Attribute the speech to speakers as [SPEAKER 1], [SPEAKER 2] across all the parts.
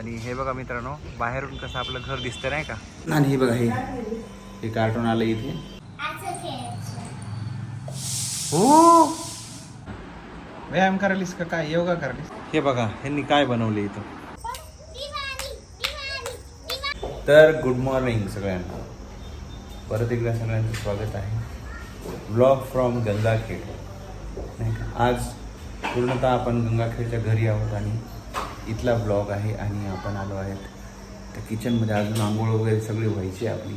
[SPEAKER 1] आणि हे बघा मित्रांनो बाहेरून कसं आपलं घर दिसतं नाही का?
[SPEAKER 2] आणि हे बघा हे. हे कार्टून आलं इथे. हो. व्यायाम करालीस का काय? योगा करालीस
[SPEAKER 1] हे बघा ह्यांनी काय बनवले इथं?
[SPEAKER 2] तर गुड मॉर्निंग सगळ्यांना. परत एकदा सगळ्यांचं स्वागत आहे. Vlog from Gangakhed. नाही का? आज पूर्णतः आपण गंगाखेडच्या घरी आहोत आणि इथला ब्लॉग आहे आणि आपण आलो आहेत. त्या किचनमध्ये अजून आंघोळ वगैरे सगळी व्हायची आपली.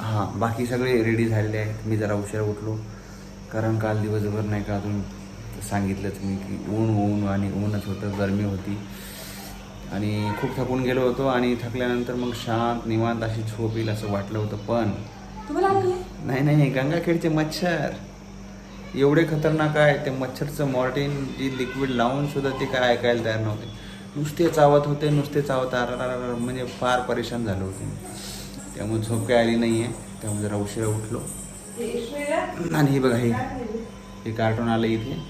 [SPEAKER 2] हां बाकी सगळे रेडी झालेले आहेत. मी जरा उशिरा उठलो. कारण काल दिवसभर नाही का अजून सांगितलंच मी की ऊन ऊन आणि ऊनच होतं गरमी होती. आणि खूप थकून गेलो होतो आणि थकल्यानंतर मग शांत निवांत अशी झोप येईल असं वाटलं होतं पण नाही नाही. गंगाखेडचे मच्छर. एवढे खतरनाक आहे ते मच्छरचं मॉर्टिन जी लिक्विड लावून सुद्धा ते काय ऐकायला तयार नव्हते. नुसते चावत होते नुसते चावत आर म्हणजे फार परेशान झालो होते. त्यामुळे झोप काय आली नाही आहे त्यामुळे जरा उशिरा उठलो. आणि हे बघा हे हे कार्टून आलं इथे.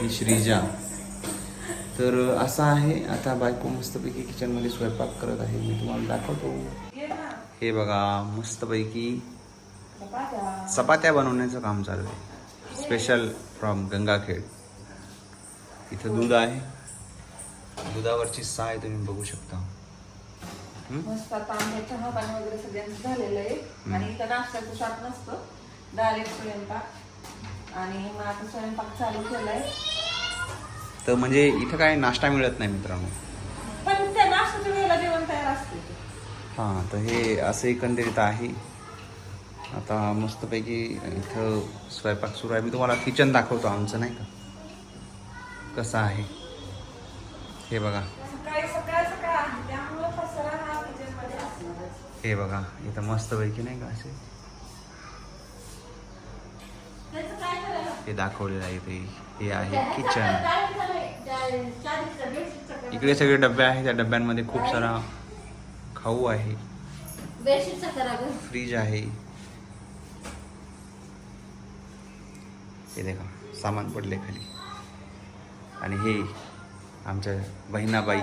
[SPEAKER 2] ही श्रीजा. तर असं आहे आता बायको मस्तपैकी किचनमध्ये स्वयंपाक करत आहे. मी तुम्हाला दाखवतो. हे बघा मस्तपैकी चपात्या. बनवण्याचं काम चालू आहे. Special from Gangakhed. इथं दूध आहे. दुधावरची साय तुम्ही बघू शकता?
[SPEAKER 3] मस्त आता आमच्या चहा पाणी वगैरे सगळ्यांचं झालेलं आहे. आणि इथं नाश्त्याचं शाप नसतं डायरेक्ट स्वयंपाक. आणि मग आता स्वयंपाक चालू केलाय.
[SPEAKER 2] तर म्हणजे इथं काय नाश्ता मिळत नाही मित्रांनो.
[SPEAKER 3] पण त्या नाश्त्याच्या वेळेला जेवण तयार असते.
[SPEAKER 2] हां तर हे असं एकंदरीत आहे. आता मस्तपैकी इथं स्वयंपाक सुरू आहे. मी तुम्हाला किचन दाखवतो आमचं नाही का? कसं आहे? हे बघा.
[SPEAKER 3] हा
[SPEAKER 2] बघा इथं मस्तपैकी नाही का असे? हे दाखवलेलं आहे इथे. हे आहे किचन इकडे सगळे डबे आहेत. त्या डब्यांमध्ये खूप सारा खाऊ आहे. फ्रीज आहे. हे देखा सामान पडले खाली. आणि हे आमच्या बहिणाबाई.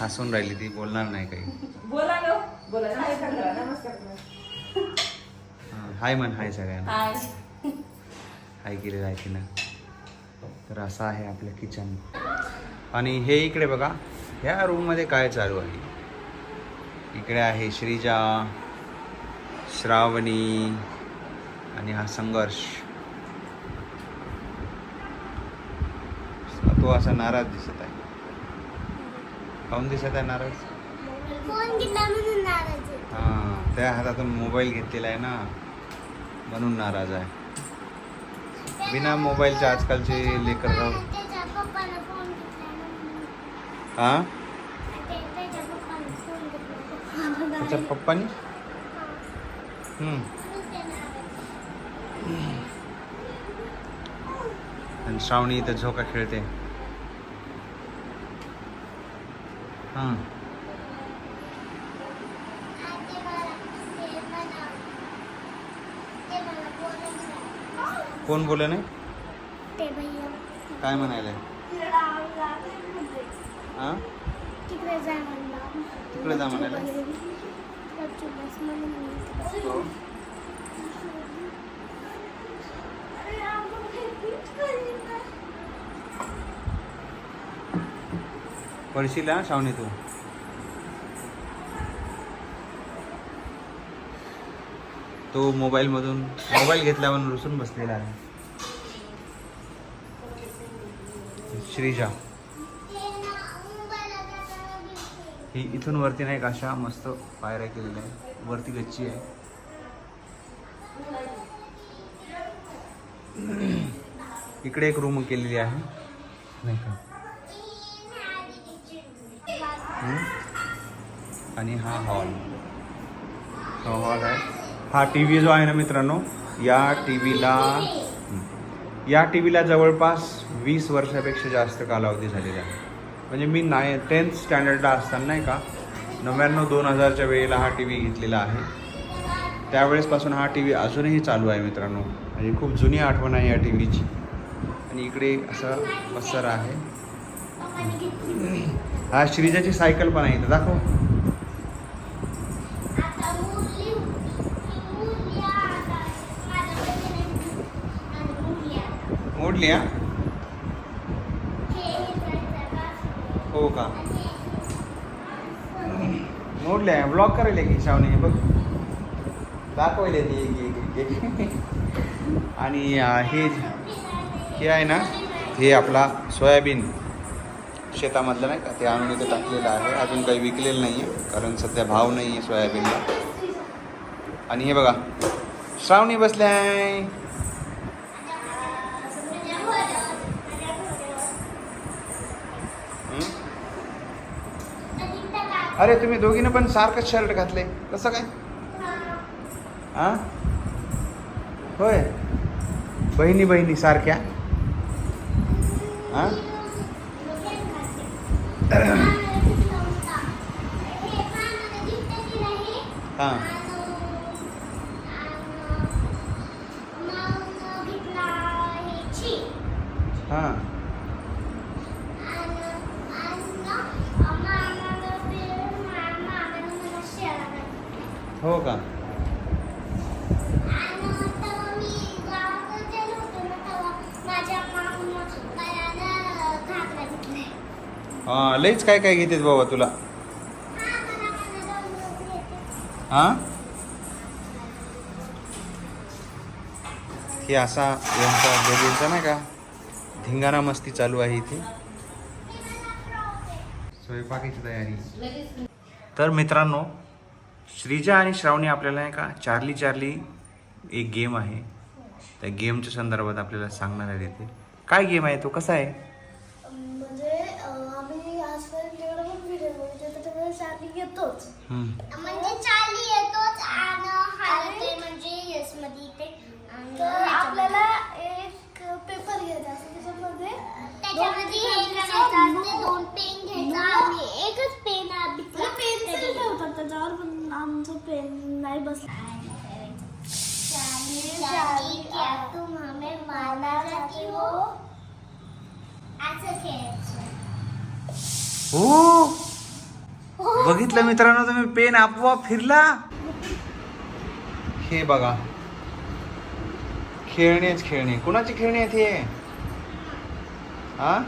[SPEAKER 2] हसून राहिली ती बोलणार नाही काही. हाय म्हण हाय सगळ्यांना.
[SPEAKER 3] हाय.
[SPEAKER 2] हाय केलेलं आहे तिनं तर असं आहे आपलं किचन. आणि हे इकडे बघा ह्या रूममध्ये काय चालू आहे? इकडे आहे श्रीजा श्रावणी आणि हा संघर्ष. तो असा नाराज दिसत आहे. काऊन दिसत आहे नाराज. हां त्या हातातून मोबाईल घेतलेला आहे ना. म्हणून नाराज आहे. बिना मोबाईलचे आजकालचे लेकर. हा.
[SPEAKER 4] त्याच्या
[SPEAKER 2] पप्पानी हम्म.
[SPEAKER 4] म्हणून ते नाराज.
[SPEAKER 2] आणि श्रावणी इथं झोका खेळते. हां. कोण बोल नाही? काय म्हणायला हां?
[SPEAKER 4] तिकडे जा म्हणलं
[SPEAKER 2] तिकडे जा म्हणायला?
[SPEAKER 4] गपचूप बस म्हणून मी इकडे. अरे, अगं, हे पीठ करीत आहे.
[SPEAKER 2] पडशील शावणीतून तो. मोबाईलमधून मोबाईल घेतल्यावर रुसून बसलेला आहे. श्रीजा. ही इथून वरती नाही का अशा मस्त पायऱ्या केलेल्या आहे वरती गच्ची आहे. इकडे एक रूम केलेली आहे. नाही का? आणि हा हॉल हा हॉल आहे. हा टी व्ही जो आहे ना मित्रांनो या टी व्हीला या टी व्हीला जवळपास वीस वर्षापेक्षा जास्त कालावधी झालेला आहे. म्हणजे मी नाय टेन्थ स्टँडर्डला असताना नाही का नव्याण्णव दोन हजारच्या वेळेला हा टी व्ही घेतलेला आहे. त्यावेळेसपासून हा टी व्ही अजूनही चालू आहे मित्रांनो. म्हणजे खूप जुनी आठवण आहे या टी व्हीची आणि इकडे असा पसर आहे. हा श्रीजाची सायकल पण आहे इथं दाखव
[SPEAKER 4] आता मुरली मुरली आता माझ्याकडे नाही. आणि मुरली आता
[SPEAKER 2] मोडली हा
[SPEAKER 4] हो का?
[SPEAKER 2] मोडले ब्लॉक करायला की शावने बघ. दाखवायला ती एक एक एक आणि हे हे आहे ना हे आपला सोयाबीन शेतामधलं नाही का? ते आणून इथे टाकलेलं आहे. अजून काही विकलेलं नाही आहे कारण सध्या भाव नाही आहे सोयाबीनला. आणि हे बघा. श्रावणी बसल्या. आहे अरे तुम्ही दोघीनं पण सारखंच शर्ट घातले. कसं काय? हा होय. बहिणी बहिणी सारख्या. हा हा. हो का? हा लईच काय काय घेतेस बाबा तुला? हा? हे असा यांचा दोघींचा नाही का? धिंगाणा मस्ती चालू आहे इथे. स्वयंपाकीची तयारी. तर मित्रांनो श्रीजा आणि श्रावणी आपल्याला नाही का चार्ली चार्ली एक गेम आहे. त्या गेमच्या संदर्भात आपल्याला सांगणार आहे तिथे काय गेम आहे तो? कसा आहे?
[SPEAKER 5] म्हणजे अं, आम्ही आजपर्यंत जेवढं पण व्हिडिओ बघितले त्याच्यामध्ये चार्ली येतोच.
[SPEAKER 2] हम्म.
[SPEAKER 4] म्हणजे चार्ली येतोच आणि हालते म्हणजे येस मध्ये ते आणि
[SPEAKER 5] तर आपल्याला एक पेपर घ्यायचा असतो त्याच्यामध्ये.
[SPEAKER 4] त्याच्यामध्ये हे करायचं असते दोन पेन घ्यायचा आणि एकच पेन
[SPEAKER 5] पेन्सिल ठेवतात त्याच्यावर आमचं पेन नाही बसलं
[SPEAKER 4] हो
[SPEAKER 2] बघितलं मित्रांनो तुम्ही पेन आपोआप फिरला. हे बघा. खेळणेच खेळणे. कुणाची खेळणे आहे हा?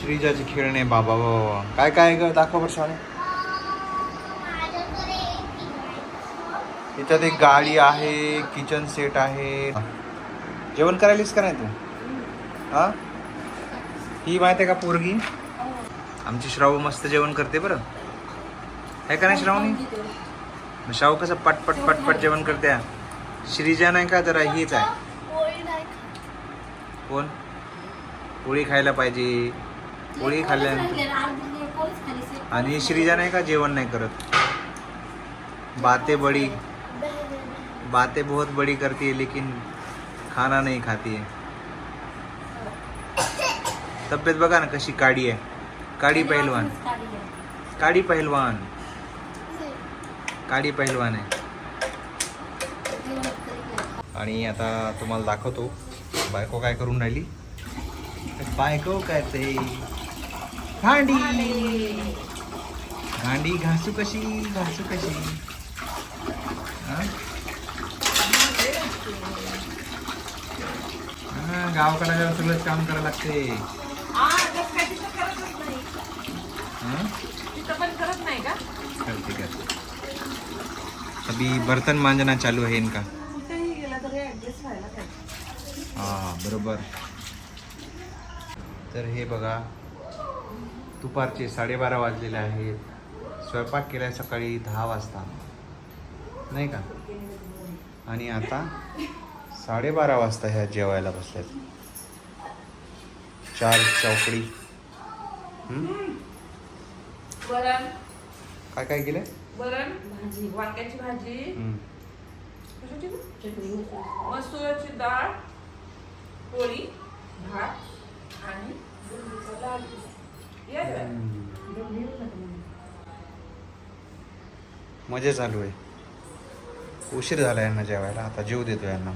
[SPEAKER 2] श्रीजाची खेळणे बाबा बाबा काय काय ग? दाखव बरं शाळे याच्यात एक गाडी आहे किचन सेट आहे. जेवण करायलीस का नाही तू? हा? ही माहिती आहे का पोरगी? आमची श्रावू मस्त जेवण करते बरं. आहे का नाही श्रावणी? मग श्रावू कसं पटपट पटपट जेवण करते? हा. श्रीजा नाही का? जरा हीच आहे. कोण? पोळी खायला पाहिजे. पोळी खाल्ल्यानंतर. आणि श्रीजा नाही का? जेवण नाही करत. बाते बडी बातें बहुत बड़ी करती है लेकिन खाना नहीं खाती है। तब्येत बघा ना कशी काडी आहे. काडी पहिलवान. काडी पहिलवान. काडी पहिलवान आहे. आणि आता तुम्हाला दाखवतो बायको काय करून राहिली? बायको करते. भांडी. भांडी घासू कशी? घासू कशी हा? हा, गावाकडे जरा सगळंच काम करावं लागते.
[SPEAKER 3] करत
[SPEAKER 2] अभी बर्तन मांजना चालू है इनका. हा बरोबर. तर हे बघा दुपारचे साडेबारा वाजलेले आहेत. स्वयंपाक केलाय सकाळी दहा वाजता. नाही का? आणि आता साडेबारा वाजता ह्या जेवायला बसल्यात चार चौकडी?
[SPEAKER 3] वरण.
[SPEAKER 2] काय काय केलंय?
[SPEAKER 3] वरण भाजी वांग्याची भाजी.
[SPEAKER 2] हम्म.
[SPEAKER 3] कशाची गं? मसुराची डाळ पोळी भात आणि बुंदीचा.
[SPEAKER 2] मजा चालू आहे. उशीर झाला यांना जेवायला. आता जेव देतो यांना.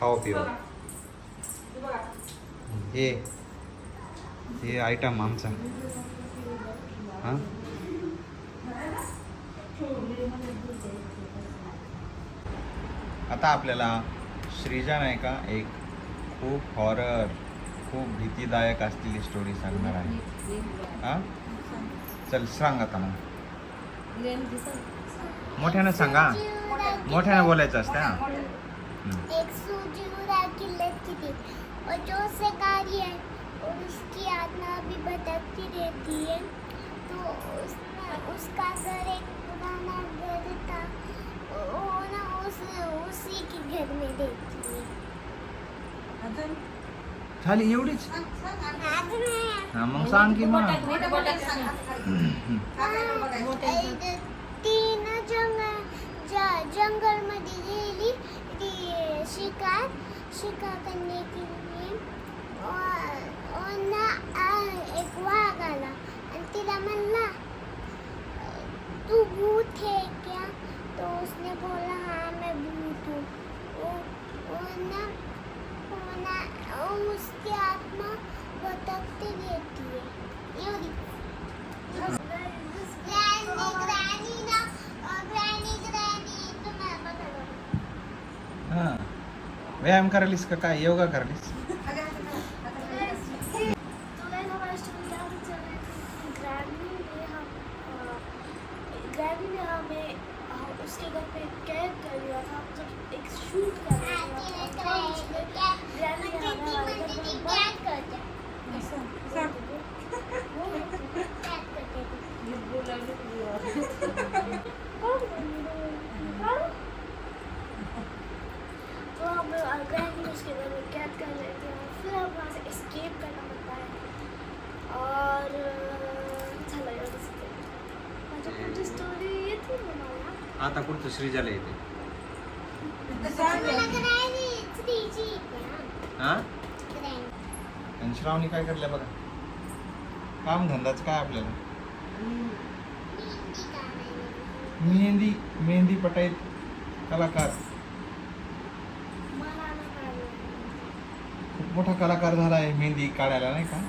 [SPEAKER 2] खाओ पिओ.
[SPEAKER 3] हे.
[SPEAKER 2] हे हे आयटम आमचा. हां? आता आपल्याला श्रीजा नाही का एक खूप हॉरर खूप भीतीदायक असलेली स्टोरी सांगणार आहे. हां? चल सांग आता मग मोठ्यानं सांगा. मोठ्यानं बोलायचं असतं हां.
[SPEAKER 4] एक सूजी उड़ा की लड़की थी और जो शिकारी है और उसकी आत्मा भी भटकती रहती है तो उसने उसका घर एक पुराना घर था वो ना उस उसी के घर में रहती है
[SPEAKER 3] अजून
[SPEAKER 2] झाली एवढीच हाँ मग सांग की मग
[SPEAKER 4] तीन जंगल जंगल मध्ये गेली ती शिकार शिकार करने के लिए और- और ना आ- एक वाघ आला. आणि तिला म्हणला तू भूत है क्या? तो उसने बोला हाँ मैं भूत हूँ. वो- वो ना वो ना उसकी आत्मा भटकती रहती है। एवढी ने
[SPEAKER 5] हम ग्रैनी ने हमें हम उसके घर पे कैद कर लिया था, जब एक शूट कर रहे थे माझी पुढची स्टोरी येते मला
[SPEAKER 2] आता पुढचं श्रीजाला येते? हां? आणि श्रावणी काय करल्या बघा? काम धंदाच काय आपल्याला? मेहंदी मेहंदी पटाईत कलाकार.
[SPEAKER 5] मला नाही कळलं.
[SPEAKER 2] खूप मोठा कलाकार झाला आहे मेहंदी काढायला नाही का?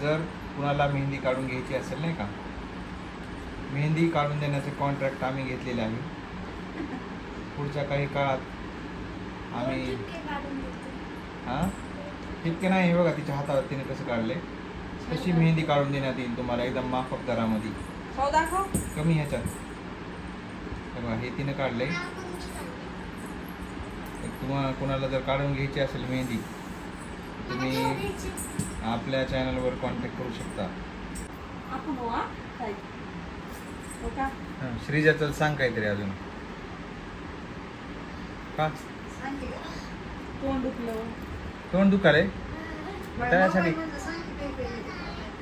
[SPEAKER 2] जर कुणाला मेहंदी काढून घ्यायची असेल नाही का? मेहंदी काढून देण्याचे कॉन्ट्रॅक्ट आम्ही घेतलेले आहे. पुढच्या काही काळात आम्ही. हां? इतके नाही हे बघा तिच्या हातावर तिने कसं काढले. तशी मेहंदी काढून देण्यात येईल तुम्हाला? एकदम माफक दरामध्ये.
[SPEAKER 3] दाखव.
[SPEAKER 2] कमी ह्याच्यात. हे बघा हे तिने काढले. तुम्हाला कुणाला जर काढून घ्यायची असेल मेहंदी तुम्ही आपल्या चॅनलवर कॉन्टॅक्ट करू शकता.
[SPEAKER 3] आपण हो हा का?
[SPEAKER 2] हां श्रीजा चल सांग काहीतरी अजून. का?
[SPEAKER 3] तोंड दुखलं.
[SPEAKER 2] तोंड दुखाले त्यासाठी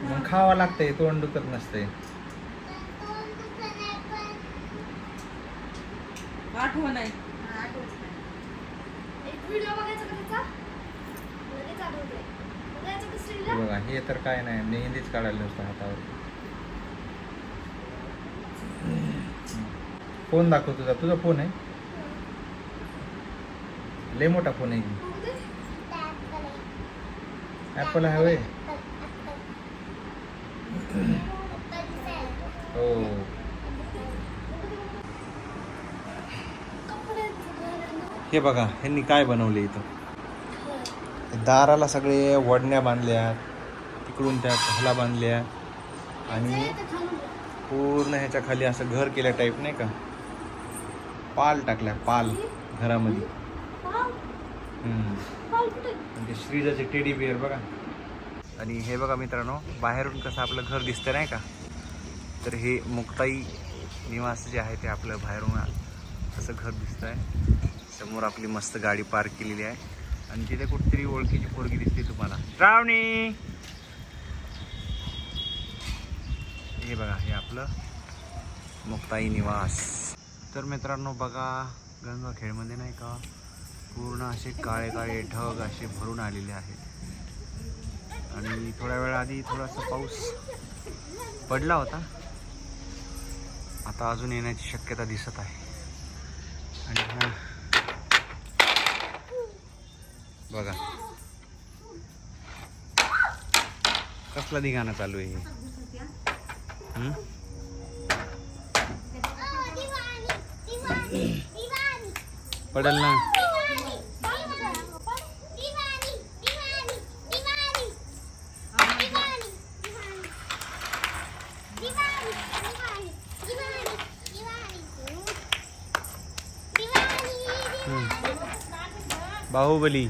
[SPEAKER 2] मग खावं लागतंय तोंड दुखत नसतंय.
[SPEAKER 3] आठवण आहे.
[SPEAKER 2] बघा हे तर काय नाही मेहंदीच काढायला नुसतं हातावर. फोन दाखव तुझा तुझा फोन आहे? लय मोठा फोन आहे. ॲपल आहे हो. हे बघा ह्यांनी काय बनवले इथं? दाराला सगळे वडण्या बांधल्या तिकडून त्या खाला बांधल्या आणि पूर्ण ह्याच्या खाली असं घर केल्या टाईप नाही का? पाल टाकलाय पाल घरामध्ये. म्हणजे श्रीजाचे टेडी बिअर बघा. आणि हे बघा मित्रांनो बाहेरून कसं आपलं घर दिसतं नाही का? तर हे मुक्ताई निवास जे आहे ते आपलं बाहेरून असं घर दिसतं आहे समोर आपली मस्त गाडी पार्क केलेली आहे. आणि तिथे कुठेतरी ओळखीची पोरगी दिसते तुम्हाला. श्रावणी! हे बघा हे आपलं मुक्ताई निवास. तर मित्रांनो बघा गंगाखेडमध्ये नाही का पूर्ण असे काळे काळे ढग असे भरून आलेले आहेत. आणि थोड्या वेळा आधी थोडासा पाऊस पडला होता. आता अजून येण्याची शक्यता दिसत आहे. आणि हा बघा.
[SPEAKER 4] कसला धिगाणा चालू आहे पडेल ना? बाहुबली.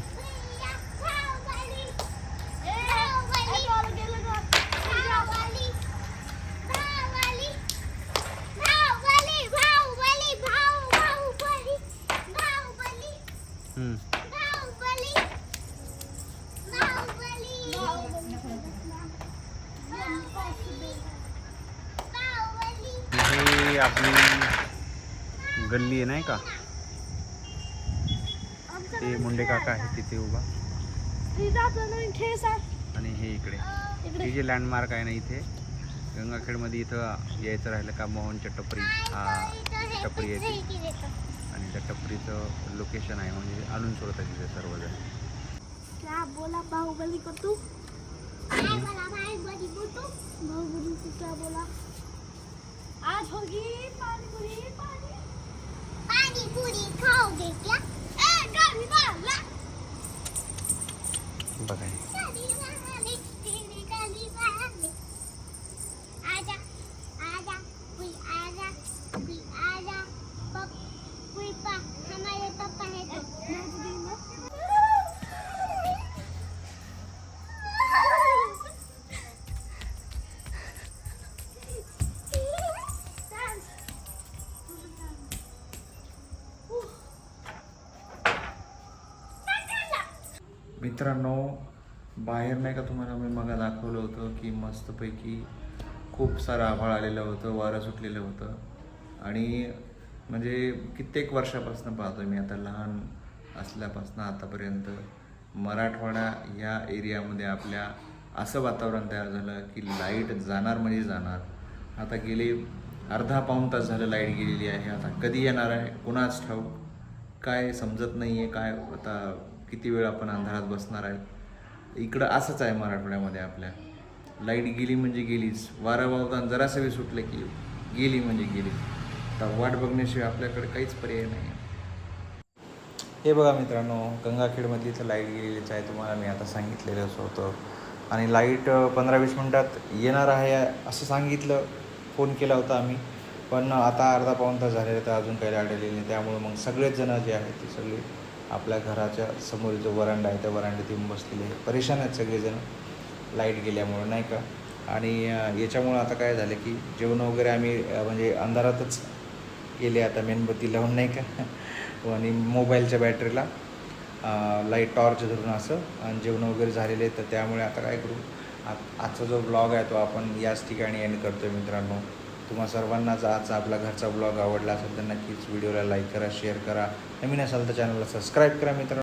[SPEAKER 4] आपली गल्ली आहे नाही का? ते मुंडे काका आहे तिथे उभा. आणि हे इकडे. हे जे लँडमार्क आहे ना इथे गंगाखेडमध्ये इथं यायचं राहिलं का मोहनच्या टपरी. हा टपरी येते आणि त्या टपरीचं लोकेशन आहे म्हणजे आणून सोडतात तिथे सर्वजण.
[SPEAKER 5] क्या बोला बाहुबली को तू बाहुबली बोला? आज होगी पानीपुरी पानी
[SPEAKER 1] पाणीपुरी खाओगे क्या ए
[SPEAKER 4] बघा
[SPEAKER 2] मित्रांनो बाहेर नाही का तुम्हाला मी मग दाखवलं होतं की मस्तपैकी खूप सारं आभाळ आलेलं होतं वारं सुटलेलं होतं. आणि म्हणजे कित्येक वर्षापासून पाहतो मी आता लहान असल्यापासून आतापर्यंत मराठवाडा या एरियामध्ये आपल्या असं वातावरण तयार झालं की लाइट जाणार म्हणजे जाणार. आता गेले अर्धा पाऊण तास झालं लाइट गेलेली आहे. आता कधी येणार आहे? कुणाच ठाऊक? काय समजत नाही आहे काय आता किती वेळ आपण अंधारात बसणार आहे? इकडं असंच आहे मराठवाड्यामध्ये आपल्या. लाइट गेली म्हणजे गेलीच. वारा वावताना जरासं बी सुटलं की गेली म्हणजे गेली. तर वाट बघण्याशिवाय आपल्याकडे काहीच पर्याय नाही. हे बघा मित्रांनो गंगाखेडमध्ये इथं लाइट गेलेलीच आहे. तुम्हाला मी आता सांगितलेलंच होतं. आणि लाइट पंधरा वीस मिनटात येणार आहे असं सांगितलं. फोन केला होता आम्ही. पण आता अर्धा पाऊण तास झालेला तर अजून काही लाइट आलेली नाही. त्यामुळे मग सगळेच जण जे आहेत ते सगळे आपल्या घराच्या समोर जो वरांडा आहे त्या वरांड्यात येऊन बसलेले. आहे परेशान आहेत सगळेजण. लाइट गेल्यामुळं नाही का? आणि याच्यामुळं आता काय झालं की जेवण वगैरे आम्ही म्हणजे अंधारातच गेले आता मेणबत्ती लावून नाही का? आणि मोबाईलच्या बॅटरीला लाइट टॉर्च धरून असं आणि जेवण वगैरे झालेले तर त्यामुळे आता काय करू? आ आजचा जो ब्लॉग आहे तो आपण याच ठिकाणी एंड करतो आहे मित्रांनो. तुम्हा सर्वांनाच आजचा आपला घरचा ब्लॉग आवडला असेल तर नक्कीच व्हिडिओला लाईक करा शेअर करा. नवीन असाल तर चॅनलला सबस्क्राईब करा मित्रांनो.